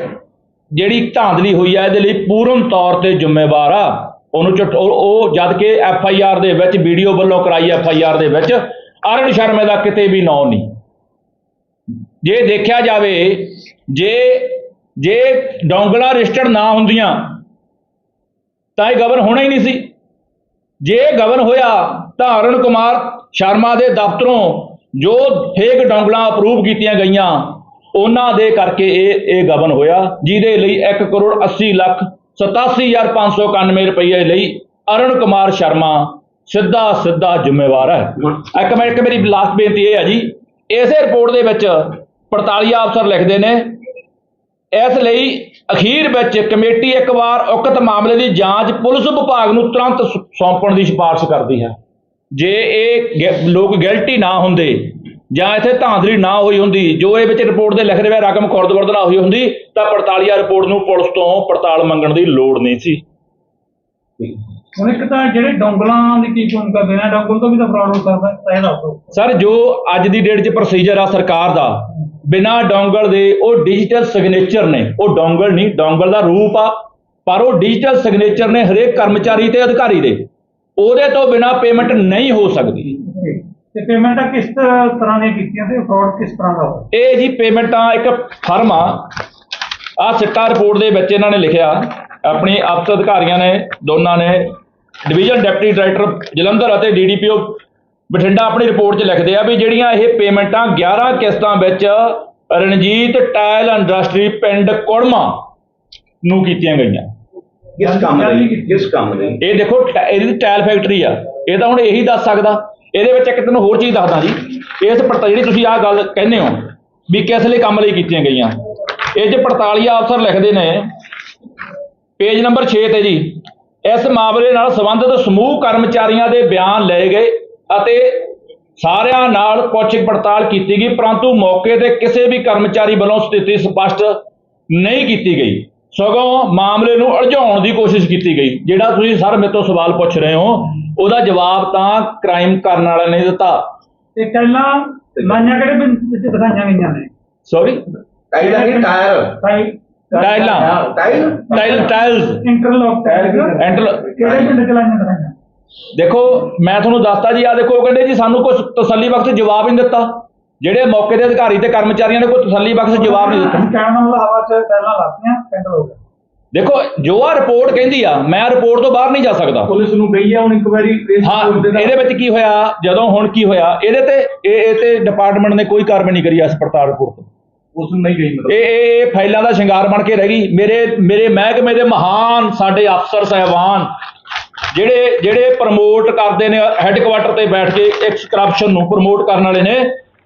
ਜਿਹੜੀ ਧਾਂਦਲੀ ਹੋਈ ਹੈ ਇਹਦੇ ਲਈ ਪੂਰਨ ਤੌਰ ਤੇ ਜ਼ਿੰਮੇਵਾਰ ਆ। ਉਹਨੂੰ ਚਟ- ਉਹ ਉਹ ਜਦ ਕਿ ਐਫ ਆਈ ਆਰ ਦੇ ਵਿੱਚ, ਵੀਡੀਓ ਵੱਲੋਂ ਕਰਾਈ ਐਫ ਆਈ ਆਰ ਦੇ ਵਿੱਚ ਅਰੁਣ ਸ਼ਰਮੇ ਦਾ ਕਿਤੇ ਵੀ ਨਾਂ ਨਹੀਂ। ਜੇ ਦੇਖਿਆ ਜਾਵੇ, ਜੇ ਜੇ ਡੋਂਗਲਾ ਰਜਿਸਟਰਡ ਨਾ ਹੁੰਦੀਆਂ, ਤਾਂ ਇਹ ਗਵਨ ਹੋਣਾ ਹੀ ਨਹੀਂ ਸੀ। ਜੇ ਇਹ ਗਵਨ ਹੋਇਆ, ਤਾਂ ਅਰੁਣ ਕੁਮਾਰ ਸ਼ਰਮਾ ਦੇ ਦਫ਼ਤਰੋਂ ਜੋ ਫੇਕ ਡੋਂਗਲਾਂ ਅਪਰੂਵ ਕੀਤੀਆਂ ਗਈਆਂ, ਉਹਨਾਂ ਦੇ ਕਰਕੇ ਇਹ ਇਹ ਗਵਨ ਹੋਇਆ, ਜਿਹਦੇ ਲਈ 1 ਕਰੋੜ 80 ਲੱਖ 87591 ਰੁਪਏ ਲਈ ਅਰੁਣ ਕੁਮਾਰ ਸ਼ਰਮਾ ਸਿੱਧਾ ਸਿੱਧਾ ਜ਼ਿੰਮੇਵਾਰ ਹੈ। ਇੱਕ ਮੈਂ ਇੱਕ ਮੇਰੀ ਲਾਸਟ ਬੇਨਤੀ ਇਹ ਹੈ ਜੀ। ਇਸੇ ਰਿਪੋਰਟ ਦੇ ਵਿੱਚ 48 ਅਫਸਰ ਲਿਖਦੇ ਨੇ। ਇਸ ਲਈ ਅਖੀਰ ਵਿੱਚ ਕਮੇਟੀ ਇੱਕ ਵਾਰ ਉਕਤ ਮਾਮਲੇ ਦੀ ਜਾਂਚ ਪੁਲਿਸ ਵਿਭਾਗ ਨੂੰ ਤੁਰੰਤ ਸੌਂਪਣ ਦੀ ਸਿਫਾਰਿਸ਼ ਕਰਦੀ ਹੈ। ਜੇ ਇਹ ਲੋਕ ਗਿਲਟੀ ਨਾ ਹੁੰਦੇ ਜਾਂ ਇੱਥੇ ਧਾਂਦਲੀ ਨਾ ਹੋਈ ਹੁੰਦੀ ਜੋ ਇਹ ਵਿੱਚ ਰਿਪੋਰਟ ਦੇ ਲਿਖ ਰਿਹਾ ਰਕਮ ਖੁਰਦ-ਬੁਰਦ ਨਾ ਹੋਈ ਹੁੰਦੀ ਤਾਂ 48 ਰਿਪੋਰਟ ਨੂੰ ਪੁਲਿਸ ਤੋਂ ਪੜਤਾਲ ਮੰਗਣ ਦੀ ਲੋੜ ਨਹੀਂ ਸੀ। ਹੁਣ ਇੱਕ ਤਾਂ ਜਿਹੜੇ ਡੋਂਗਲਾਂ ਦੀ ਕੀ ਭੂਮਿਕਾ ਬਿਨਾਂ ਡੋਂਗਲ ਤੋਂ ਵੀ ਤਾਂ ਫਰਾਡ ਹੋ ਸਕਦਾ ਤਾਂ ਇਹ ਦੱਸੋ ਸਰ ਜੋ ਅੱਜ ਦੀ ਡੇਟ 'ਚ ਪ੍ਰੋਸੀਜਰ ਆ ਸਰਕਾਰ ਦਾ ਬਿਨਾ ਡੋਂਗਲ ਦੇ ਉਹ ਡਿਜੀਟਲ ਸਿਗਨੇਚਰ ਨੇ ਉਹ ਡੋਂਗਲ ਨਹੀਂ ਡੋਂਗਲ ਦਾ ਰੂਪ ਆ ਪਰ ਉਹ ਡਿਜੀਟਲ ਸਿਗਨੇਚਰ ਨੇ ਹਰੇਕ ਕਰਮਚਾਰੀ ਤੇ ਅਧਿਕਾਰੀ ਦੇ। ਉਹਦੇ ਤੋਂ ਬਿਨਾ ਪੇਮੈਂਟ ਨਹੀਂ ਹੋ ਸਕਦੀ। ਤੇ ਪੇਮੈਂਟਾਂ ਕਿਸ ਤਰ੍ਹਾਂ ਦੀਆਂ ਕੀਤੀਆਂ ਤੇ ਫਰਾਡ ਕਿਸ ਤਰ੍ਹਾਂ ਦਾ ਹੋਇਆ? ਇਹ ਜੀ ਪੇਮੈਂਟਾਂ ਇੱਕ ਫਰਮ ਆ। ਆ ਸਿੱਟਾ ਰਿਪੋਰਟ ਦੇ ਵਿੱਚ ਇਹਨਾਂ ਨੇ ਲਿਖਿਆ ਆਪਣੀ ਅਫਸਰ ਅਧਿਕਾਰੀਆਂ ਨੇ ਦੋਨਾਂ ਨੇ ਡਿਵੀਜ਼ਨ ਡਿਪਟੀ ਡਾਇਰੈਕਟਰ ਜਲੰਧਰ ਅਤੇ ਡੀਡੀਪੀਓ ਬਠਿੰਡਾ ਆਪਣੀ ਰਿਪੋਰਟ 'ਚ ਲਿਖਦੇ ਆ ਵੀ ਜਿਹੜੀਆਂ ਇਹ ਪੇਮੈਂਟਾਂ 11 ਕਿਸ਼ਤਾਂ ਵਿੱਚ ਰਣਜੀਤ ਟਾਇਲ ਇੰਡਸਟਰੀ ਪਿੰਡ ਕੁੜਮਾ ਨੂੰ ਕੀਤੀਆਂ ਗਈਆਂ। ਕਿਸ ਕੰਮ ਲਈ ਕਿਸ ਕੰਮ ਲਈ ਇਹ ਦੇਖੋ ਇਹਦੀ ਟਾਇਲ ਫੈਕਟਰੀ ਆ। ਇਹ ਤਾਂ ਹੁਣ ਇਹੀ ਦੱਸ ਸਕਦਾ। ਇਹਦੇ ਵਿੱਚ ਇੱਕ ਤੈਨੂੰ ਹੋਰ ਚੀਜ਼ ਦੱਸਦਾ ਜੀ। ਇਸ ਪੜਤਾ ਜਿਹੜੀ ਤੁਸੀਂ ਆਹ ਗੱਲ ਕਹਿੰਦੇ ਹੋ ਵੀ ਕਿਸ ਲਈ ਕੰਮ ਲਈ ਕੀਤੀਆਂ ਗਈਆਂ। ਇਹ 'ਚ 48 ਅਫਸਰ ਲਿਖਦੇ ਨੇ। ਪੇਜ ਨੰਬਰ 6 ਤੇ ਜੀ। ਇਸ ਮਾਮਲੇ ਨਾਲ ਸੰਬੰਧਿਤ ਸਮੂਹ ਕਰਮਚਾਰੀਆਂ ਦੇ ਬਿਆਨ ਲਏ ਗਏ ਅਤੇ ਸਾਰਿਆਂ ਨਾਲ ਪੁੱਛ ਪੜਤਾਲ ਕੀਤੀ ਗਈ ਪਰੰਤੂ ਮੌਕੇ ਤੇ ਕਿਸੇ ਵੀ ਕਰਮਚਾਰੀ ਵੱਲੋਂ ਸਥਿਤੀ ਸਪਸ਼ਟ ਨਹੀਂ ਕੀਤੀ ਗਈ। ਸਗੋਂ ਮਾਮਲੇ ਨੂੰ ਉਲਝਾਉਣ ਦੀ ਕੋਸ਼ਿਸ਼ ਕੀਤੀ ਗਈ ਜਿਹੜਾ ਤੁਸੀਂ ਸਰ ਮੇਰੇ ਤੋਂ ਸਵਾਲ ਪੁੱਛ ਰਹੇ ਹੋ ਉਹਦਾ ਜਵਾਬ ਤਾਂ ਕ੍ਰਾਈਮ ਕਰਨ ਵਾਲਿਆਂ ਨੇ ਦਿੱਤਾ। ਤੇ ਪਹਿਲਾਂ ਲਾਈਆਂ ਕਿਹੜੇ ਵਿੱਚ ਦਿਖਾਈਆਂ ਗਈਆਂ ਨੇ? ਸੌਰੀ ਟਾਇਰ ਟਾਈ ਟਾਈਲਾਂ tile tile tiles interlock tyre enter ਕਿਹੜੇ ਪਿੰਡ ਚ ਲਾਈਆਂ ਦਿਖਾਈਆਂ ਦੇਖੋ ਮੈਂ ਤੁਹਾਨੂੰ ਦੱਸਤਾ ਜੀ ਆ ਦੇਖੋ ਉਹ ਕਹਿੰਦੇ ਜੀ ਸਾਨੂੰ ਕੁਝ ਤਸੱਲੀ ਬਖਸ਼ ਜਵਾਬ ਹੀ ਨਹੀਂ ਦਿੱਤਾ। ਜਿਹੜੇ ਮੌਕੇ ਦੇ ਅਧਿਕਾਰੀ ਤੇ ਕਰਮਚਾਰੀਆਂ ਨੇ ਕੋਈ ਤਸੱਲੀ ਬਖਸ਼ ਜਵਾਬ ਨਹੀਂ ਦਿੱਤਾ। ਕਹਿਣ ਮਤਲਬ ਹਵਾ ਚ ਪਹਿਲਾਂ ਲਾਤੀਆਂ ਪਿੰਡ ਹੋ ਗਿਆ ਦੇਖੋ ਜੋ ਆ ਰਿਪੋਰਟ ਕਹਿੰਦੀ ਆ ਮੈਂ ਰਿਪੋਰਟ ਤੋਂ ਬਾਹਰ ਨਹੀਂ ਜਾ ਸਕਦਾ। ਪੁਲਿਸ ਨੂੰ ਗਈ ਹੈ ਹੁਣ ਇਨਕੁਆਇਰੀ ਹਾਂ ਇਹਦੇ ਵਿੱਚ ਕੀ ਹੋਇਆ ਜਦੋਂ ਹੁਣ ਕੀ ਹੋਇਆ ਇਹਦੇ ਤੇ ਇਹ ਇਹ ਤੇ ਡਿਪਾਰਟਮੈਂਟ ਨੇ ਕੋਈ ਕਾਰਵਾਈ ਨਹੀਂ ਕਰੀ ਇਸ ਪੜਤਾਲ ਰਿਪੋਰਟ ਤੋਂ। ਉਸ ਨੂੰ ਨਹੀਂ ਗਈ ਮਤਲਬ। ਇਹ ਇਹ ਫਾਈਲਾਂ ਦਾ ਸ਼ਿੰਗਾਰ ਬਣ ਕੇ ਰਹਿ ਗਈ। ਮੇਰੇ ਮੇਰੇ ਮਹਿਕਮੇ ਦੇ ਮਹਾਨ ਸਾਡੇ ਅਫਸਰ ਸਹਿਬਾਨ, ਜਿਹੜੇ ਜਿਹੜੇ ਪ੍ਰਮੋਟ ਕਰਦੇ ਨੇ ਹੈੱਡਕੁਆਟਰ ਤੇ ਬੈਠ ਕੇ ਇੱਕ ਕਰਪਸ਼ਨ ਨੂੰ ਪ੍ਰਮੋਟ ਕਰਨ ਵਾਲੇ ਨੇ,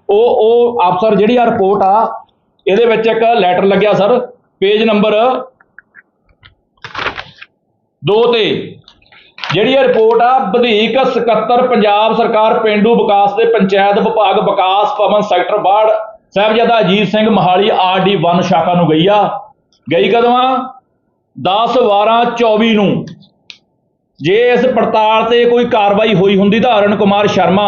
ਉਹ ਉਹ ਅਫਸਰ ਜਿਹੜੀ ਆ ਰਿਪੋਰਟ ਆ, ਇਹਦੇ ਵਿੱਚ ਇੱਕ ਲੈਟਰ ਲੱਗਿਆ, ਸਰ। ਪੇਜ ਨੰਬਰ 2 ਤੇ। ਜਿਹੜੀ ਇਹ ਰਿਪੋਰਟ ਆ, ਵਧੀਕ ਸਕੱਤਰ ਪੰਜਾਬ ਸਰਕਾਰ ਪਿੰਡੂ ਵਿਕਾਸ ਤੇ ਪੰਚਾਇਤ ਵਿਭਾਗ ਵਿਕਾਸ ਭਵਨ ਸੈਕਟਰ 62 ਸਾਹਿਬਜ਼ਾਦਾ ਅਜੀਤ ਸਿੰਘ ਮਹਾਲੀ ਆਰਡੀ 1 ਸ਼ਾਖਾ ਨੂੰ ਗਈ ਆ। ਗਈ ਕਦੋਂ ਆ? 10 12 24 ਨੂੰ। ਜੇ ਇਸ ਪੜਤਾਲ ਤੇ ਕੋਈ ਕਾਰਵਾਈ ਹੋਈ ਹੁੰਦੀ ਤਾਂ ਅਰੁਣ ਕੁਮਾਰ ਸ਼ਰਮਾ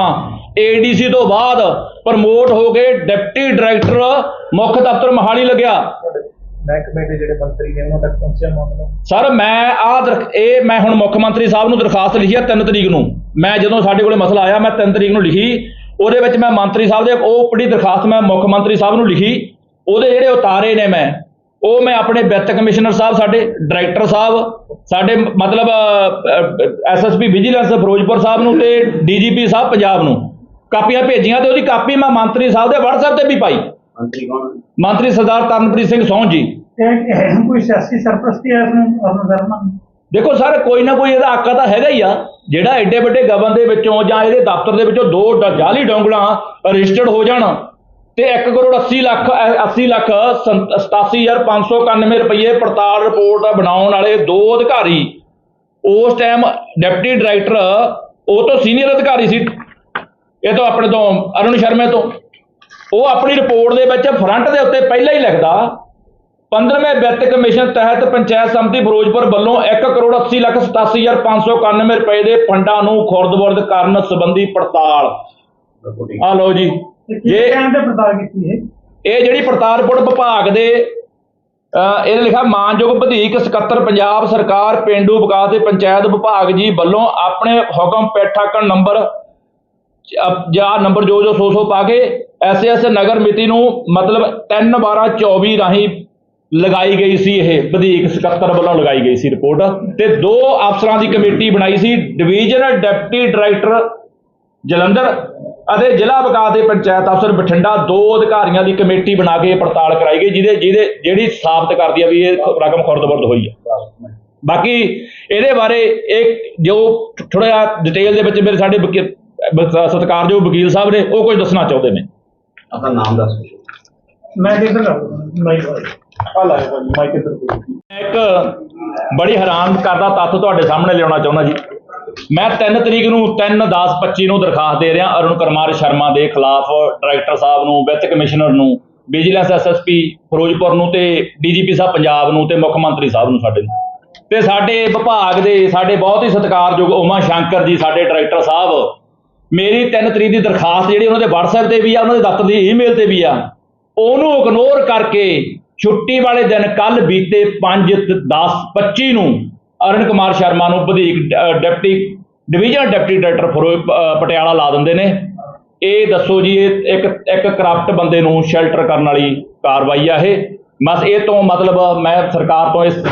ਏਡੀਸੀ ਤੋਂ ਬਾਅਦ ਪ੍ਰਮੋਟ ਹੋ ਕੇ ਡਿਪਟੀ ਡਾਇਰੈਕਟਰ ਮੁੱਖ ਦਫ਼ਤਰ ਮਹਾਲੀ ਲੱਗਿਆ। ਮਹਿਕਮੇ ਦੇ ਜਿਹੜੇ ਮੰਤਰੀ ਨੇ ਉਹਨਾਂ ਤੱਕ ਪਹੁੰਚਿਆ ਮਾਮਲਾ ਸਰ ਮੈਂ ਆ ਇਹ ਮੈਂ ਹੁਣ ਮੁੱਖ ਮੰਤਰੀ ਸਾਹਿਬ ਨੂੰ ਦਰਖਾਸਤ ਲਿਖੀ ਆ 3 ਤਰੀਕ ਨੂੰ। ਮੈਂ ਜਦੋਂ ਸਾਡੇ ਕੋਲੇ ਮਸਲਾ ਆਇਆ ਮੈਂ 3 ਤਰੀਕ ਨੂੰ ਲਿਖੀ। ਉਹਦੇ ਵਿੱਚ ਮੈਂ ਮੰਤਰੀ ਸਾਹਿਬ ਦੇ ਉਹ ਪੜੀ ਦਰਖਾਸਤ ਮੈਂ ਮੁੱਖ ਮੰਤਰੀ ਸਾਹਿਬ ਨੂੰ ਲਿਖੀ। ਉਹਦੇ ਜਿਹੜੇ ਉਤਾਰੇ ਨੇ ਮੈਂ ਉਹ ਮੈਂ ਆਪਣੇ ਵਿੱਤ ਕਮਿਸ਼ਨਰ ਸਾਹਿਬ ਸਾਡੇ ਡਾਇਰੈਕਟਰ ਸਾਹਿਬ ਸਾਡੇ ਮਤਲਬ ਐਸਐਸਪੀ ਵਿਜੀਲੈਂਸ ਫਿਰੋਜ਼ਪੁਰ ਸਾਹਿਬ ਨੂੰ ਤੇ ਡੀਜੀਪੀ ਸਾਹਿਬ ਪੰਜਾਬ ਨੂੰ। ਕਾਪੀਆਂ ਭੇਜੀਆਂ ਤੇ ਉਹਦੀ ਕਾਪੀ ਮੈਂ ਮੰਤਰੀ ਸਾਹਿਬ ਦੇ WhatsApp ਤੇ ਵੀ ਪਾਈ। ਮੰਤਰੀ ਕੌਣ? ਮੰਤਰੀ ਸਰਦਾਰ ਤਰਨਪ੍ਰੀਤ ਸਿੰਘ ਸੌਂ ਜੀ। ਕੋਈ ਸਿਆਸੀ ਸਰਪ੍ਰਸਤੀ ਹੈ ਇਸ ਨੂੰ ਅਰੁਣ ਸ਼ਰਮਾ ਨੂੰ ਦੇਖੋ ਸਰ ਕੋਈ ਨਾ ਕੋਈ ਇਹਦਾ ਆਕਾ ਤਾਂ ਹੈਗਾ ਹੀ ਆ। ਜਿਹੜਾ ਐਡੇ ਵੱਡੇ ਗਵਨ ਦੇ ਵਿੱਚੋਂ ਜਾਂ ਇਹਦੇ ਦਫ਼ਤਰ ਦੇ ਵਿੱਚੋਂ ਦੋ ਡ- ਜਾਲੀ ਡੋਂਗਲਾਂ ਰਜਿਸਟਰਡ ਹੋ ਜਾਣ ਤੇ 1 ਕਰੋੜ 80 ਲੱਖ ਅ, 80 ਲੱਖ ਸੰ- 87591 ਰੁਪਏ ਪੜਤਾਲ ਰਿਪੋਰਟ ਬਣਾਉਣ ਵਾਲੇ ਦੋ ਅਧਿਕਾਰੀ ਉਸ ਟਾਈਮ ਡਿਪਟੀ ਡਾਇਰੈਕਟਰ ਉਹ ਤੋਂ ਸੀਨੀਅਰ ਅਧਿਕਾਰੀ ਸੀ ਇਹ ਤੋਂ ਆਪਣੇ ਤੋਂ ਅਰੁਣ ਸ਼ਰਮੇ ਤੋਂ ਉਹ ਆਪਣੀ ਰਿਪੋਰਟ ਦੇ ਵਿੱਚ ਫਰੰਟ ਦੇ ਉੱਤੇ ਪਹਿਲਾਂ ਹੀ ਲਿਖਦਾ 15ਵੇਂ ਵਿੱਤ ਕਮਿਸ਼ਨ ਤਹਿਤ ਪੰਚਾਇਤ ਸਮਿਤੀ ਫਿਰੋਜ਼ਪੁਰ ਵੱਲੋਂ 1 ਕਰੋੜ 80 ਲੱਖ 87591 ਰੁਪਏ ਦੇ ਫੰਡਾਂ ਨੂੰ ਖੁਰਦ-ਬੁਰਦ ਕਰਨ ਸੰਬੰਧੀ ਪੜਤਾਲ। ਆ ਲਓ ਜੀ। ਜੇ ਕਹਿਣ ਤੇ ਪੜਤਾਲ ਕੀਤੀ ਹੈ ਇਹ ਜਿਹੜੀ ਪੜਤਾਲ ਰਿਪੋਰਟ ਵਿਭਾਗ ਦੇ ਇਹਨੇ ਲਿਖਿਆ ਮਾਨਯੋਗ ਵਧੀਕ ਸਕੱਤਰ ਪੰਜਾਬ ਸਰਕਾਰ ਪਿੰਡੂ ਵਿਕਾਸ ਤੇ ਪੰਚਾਇਤ ਵਿਭਾਗ ਜੀ ਵੱਲੋਂ ਆਪਣੇ ਹੁਕਮ ਪੇਠਾਕਣ ਨੰਬਰ ਜਾਂ ਨੰਬਰ ਜੋ ਜੋ ਸੌ ਸੌ ਪਾ ਕੇ ਐਸਐਸ ਨਗਰ ਮਿਤੀ ਨੂੰ ਮਤਲਬ 3 12 24 ਰਾਹੀਂ ਲਗਾਈ ਗਈ ਸੀ ਇਹ, ਵਧੀਕ ਸਕੱਤਰ ਵੱਲੋਂ ਲਗਾਈ ਗਈ ਸੀ ਰਿਪੋਰਟ। ਤੇ ਦੋ ਅਫਸਰਾਂ ਦੀ ਕਮੇਟੀ ਬਣਾਈ ਸੀ, ਡਿਵੀਜ਼ਨ ਡਿਪਟੀ ਡਾਇਰੈਕਟਰ ਜਲੰਧਰ ਅਤੇ ਜ਼ਿਲ੍ਹਾ ਵਿਕਾਸ ਦੇ ਪੰਚਾਇਤ ਅਫਸਰ ਬਠਿੰਡਾ, ਦੋ ਅਧਿਕਾਰੀਆਂ ਦੀ ਕਮੇਟੀ ਬਣਾ ਕੇ ਪੜਤਾਲ ਕਰਾਈ ਗਈ, ਜਿਹਦੇ ਜਿਹਦੇ ਜਿਹੜੀ ਸਾਬਤ ਕਰਦੀ ਆ ਵੀ ਇਹ ਰਕਮ ਖੁਰਦ-ਬੁਰਦ ਹੋਈ ਹੈ ਬਾਕੀ ਇਹਦੇ ਬਾਰੇ ਇਹ ਜੋ ਥੋੜਾ ਜਿਹਾ ਡਿਟੇਲ ਦੇ ਵਿੱਚ ਮੇਰੇ ਸਾਡੇ ਵਕੀ- ਬ- ਸਤਿਕਾਰਯੋਗ ਵਕੀਲ ਸਾਹਿਬ ਨੇ, ਉਹ ਕੁਝ ਦੱਸਣਾ ਚਾਹੁੰਦੇ ਨੇ। ਆਪਣਾ ਨਾਮ ਦੱਸ ਮੈਂ ਕਿਧਰ ਕਰ ਮੈਂ ਆ ਲਾਇਆ ਭਾਜੀ ਮਾਈਕ ਇੱਧਰ ਦੇ ਇੱਕ ਬੜੀ ਹੈਰਾਨ ਕਰਦਾ ਤੱਥ ਤੁਹਾਡੇ ਸਾਹਮਣੇ ਲਿਆਉਣਾ ਚਾਹੁੰਦਾ ਜੀ। ਮੈਂ 3 ਤਰੀਕ ਨੂੰ 3 10 25 ਨੂੰ ਦਰਖਾਸਤ ਦੇ ਰਿਹਾ, ਅਰੁਣ ਕੁਮਾਰ ਸ਼ਰਮਾ ਦੇ ਖਿਲਾਫ, ਡਾਇਰੈਕਟਰ ਸਾਹਿਬ ਨੂੰ, ਵਿੱਤ ਕਮਿਸ਼ਨਰ ਨੂੰ, ਵਿਜੀਲੈਂਸ ਐਸਐਸਪੀ ਫਿਰੋਜ਼ਪੁਰ ਨੂੰ ਤੇ ਡੀਜੀਪੀ ਸਾਹਿਬ ਪੰਜਾਬ ਨੂੰ ਤੇ ਮੁੱਖ ਮੰਤਰੀ ਸਾਹਿਬ ਨੂੰ ਸਾਡੇ ਨੂੰ। ਤੇ ਸਾਡੇ ਵਿਭਾਗ ਦੇ ਸਾਡੇ ਬਹੁਤ ਹੀ ਸਤਿਕਾਰਯੋਗ ਉਮਾ ਸ਼ੰਕਰ ਜੀ, ਸਾਡੇ ਡਾਇਰੈਕਟਰ ਸਾਹਿਬ, ਮੇਰੀ 3 ਤਰੀਕ ਦੀ ਦਰਖਾਸਤ ਜਿਹੜੀ ਉਹਨਾਂ ਦੇ WhatsApp ਤੇ ਵੀ ਆ, ਉਹਨਾਂ ਦੇ ਦਫ਼ਤਰ ਦੀ ਈਮੇਲ ਤੇ ਵੀ ਆ। ਉਹਨੂੰ ਇਗਨੋਰ ਕਰਕੇ ਛੁੱਟੀ ਵਾਲੇ ਦਿਨ ਕੱਲ ਬੀਤੇ 5 10 25 ਨੂੰ ਅਰੁਣ ਕੁਮਾਰ ਸ਼ਰਮਾ ਨੂੰ ਵਧੀਕ deputy division deputy director Firoz Patiala ਲਾ ਦਿੰਦੇ ਨੇ। ਇਹ ਦੱਸੋ ਜੀ, ਇਹ ਇੱਕ ਇੱਕ ਕਰਪਟ ਬੰਦੇ ਨੂੰ ਸ਼ੈਲਟਰ ਕਰਨ ਵਾਲੀ ਕਾਰਵਾਈ ਆ ਇਹ। ਬਸ ਇਹ ਤੋਂ ਮਤਲਬ ਮੈਂ ਸਰਕਾਰ ਤੋਂ ਇਸ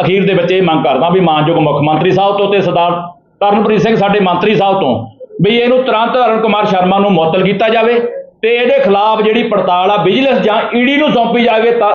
ਅਖੀਰ ਦੇ ਵਿੱਚ ਇਹ ਮੰਗ ਕਰਦਾ ਵੀ ਮਾਨਯੋਗ ਮੁੱਖ ਮੰਤਰੀ ਸਾਹਿਬ ਤੋਂ ਤੇ ਸਰਦਾਰ ਤਰਨਪ੍ਰੀਤ ਸਿੰਘ, ਸਾਡੇ ਮੰਤਰੀ ਸਾਹਿਬ ਤੋਂ, ਵੀ ਇਹਨੂੰ ਤੁਰੰਤ ਅਰੁਣ ਕੁਮਾਰ ਸ਼ਰਮਾ ਨੂੰ ਮੁਅੱਤਲ ਕੀਤਾ ਜਾਵੇ। ਤੇ ਇਹਦੇ ਖਿਲਾਫ ਜਿਹੜੀ ਪੜਤਾਲ ਆ ਵਿਜੀਲੈਂਸ ਜਾਂ ਈਡੀ ਨੂੰ ਸੌਂਪੀ ਜਾਵੇ ਤਾਂ